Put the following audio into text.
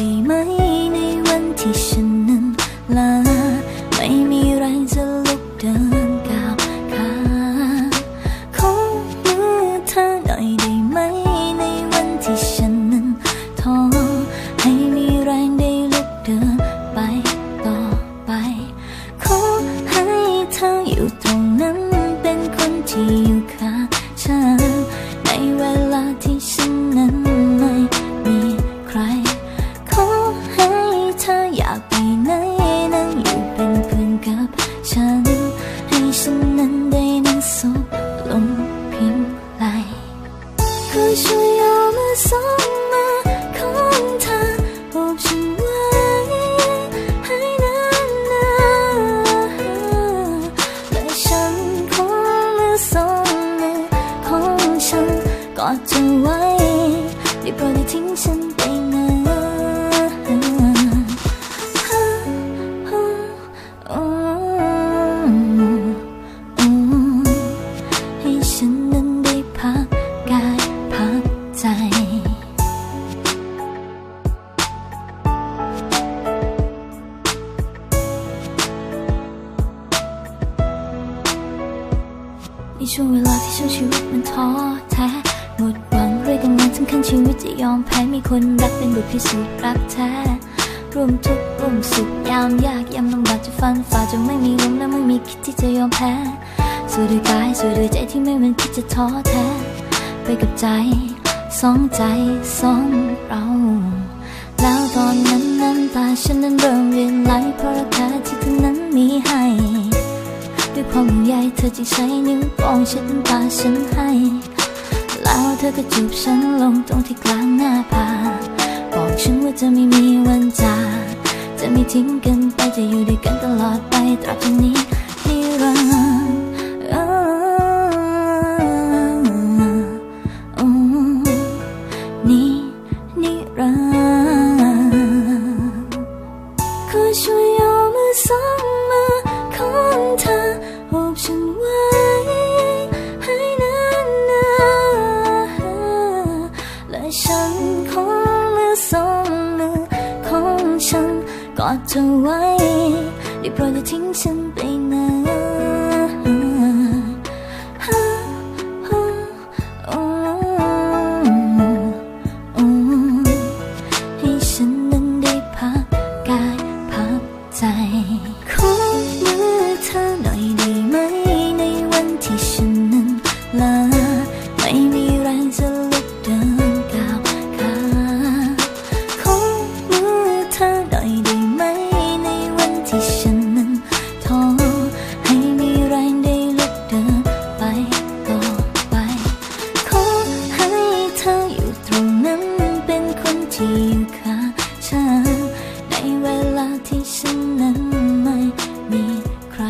ได้ไหมในวันที่ฉัน ก็ช่วยเอามือสองมาของเธอโอบฉันไว้ให้นานาและฉันคงมือสองมือของฉันกอดเธอไว้ได้โปรดอย่าทิ้งฉันไป ในช่วงเวลาที่ช่วงชีวิตมันท้อแท้หมดหวังเรื่อยกำลังสำคัญชีวิตจะยอมแพ้มีคนรักเป็นบทพิสูจน์รักแท้ร่วมทุกข์ร่วมสุขยามยากยามลำบากจะฟันฝ่าจะไม่มีลมและไม่มีคิดที่จะยอมแพ้สู้ด้วยกายสู้ด้วยใจที่ไม่มันคิดจะท้อแท้ ไปกับใจสองใจสองเรา แล้วตอนนั้นน้ำตาฉันนั้นเริ่มเรียนไหลเพราะราคาที่เธอนั้นมีให้ ด้วยความห่เธอจึงใช้นิ้วโป้งเช็ดน้ำตาฉันให้ แล้วเธอก็จูบฉันลงตรงที่กลางหน้าผากบอกฉันว่าจะไม่มีวันจากจะไม่ทิ้งกันไปจะอยู่ด้วยกันตลอดไปตราบจน นของมือสองมือของฉันกอดเธอไว้ได้โปรดอย่าทิ้งฉันไปไหน ที่ฉันนั้นไม่มีใคร